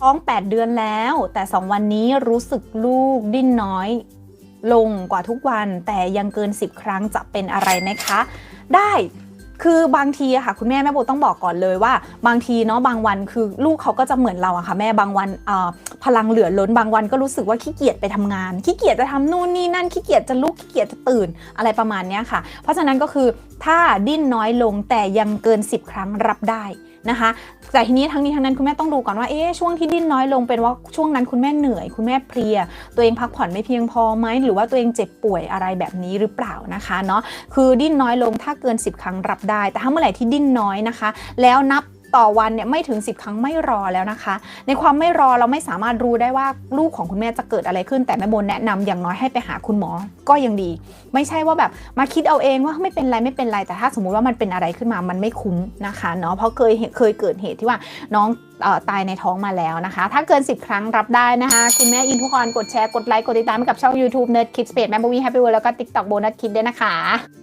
ท้อง 8 เดือนแล้ว แต่ 2 วันนี้รู้สึกลูกดิ้นน้อย ลงกว่าทุกวัน แต่ยังเกิน 10 ครั้งจะเป็นอะไรไหมคะ ได้คือบางทีอะค่ะคุณแม่แม่โบต้องบอกก่อนเลยว่า บางทีเนาะบางวันคือลูกเขาก็จะเหมือนเราอะค่ะแม่บางวันอ่อพลังเหลือล้นบางวันก็รู้สึกว่าขี้เกียจไปทำงาน ขี้เกียจจะทำนู่นนี่นั่นขี้เกียจจะลุกขี้เกียจจะตื่นอะไรประมาณเนี้ยค่ะ เพราะฉะนั้นก็คือถ้าดิ้นน้อยลงแต่ยังเกิน 10 ครั้งรับได้ นะคะ แต่ทีนี้ทั้งนี้ทั้งนั้นคุณแม่ต้องดูก่อนว่าเอ๊ะช่วงที่ดิ้นน้อยลงเป็นว่าช่วงนั้นคุณแม่เหนื่อย คุณแม่เพลีย ตัวเองพักผ่อนไม่เพียงพอไหมหรือว่าตัวเองเจ็บป่วยอะไรแบบนี้หรือเปล่านะคะเนาะคือดิ้นน้อยลงถ้าเกิน 10 ครั้งรับได้ แต่ถ้าเมื่อไหร่ที่ดิ้นน้อยนะคะ แล้วนับ ต่อวันเนี่ยไม่ถึง 10 ครั้งไม่รอแล้วนะคะ ในความไม่รอเราไม่สามารถรู้ได้ว่าลูกของคุณแม่จะเกิดอะไรขึ้น แต่แม่โบนแนะนำอย่างน้อยให้ไปหาคุณหมอก็ยังดี ไม่ใช่ว่าแบบมาคิดเอาเองว่าไม่เป็นไรไม่เป็นไรแต่ถ้าสมมุติว่ามันเป็นอะไรขึ้นมามันไม่คุ้มนะคะเนาะเพราะเคยเคยเกิดเหตุที่ว่าน้องตายในท้องมาแล้วนะคะ ถ้าเกิน 10 ครั้งรับได้นะคะ คุณแม่อินทุกคนกดแชร์กดไลค์กดติดตามกับช่อง YouTube Nerd Kids Page แม่โบวีแฮปปี้เวิร์แล้วก็ TikTok โบนัสคิดด้วยนะคะ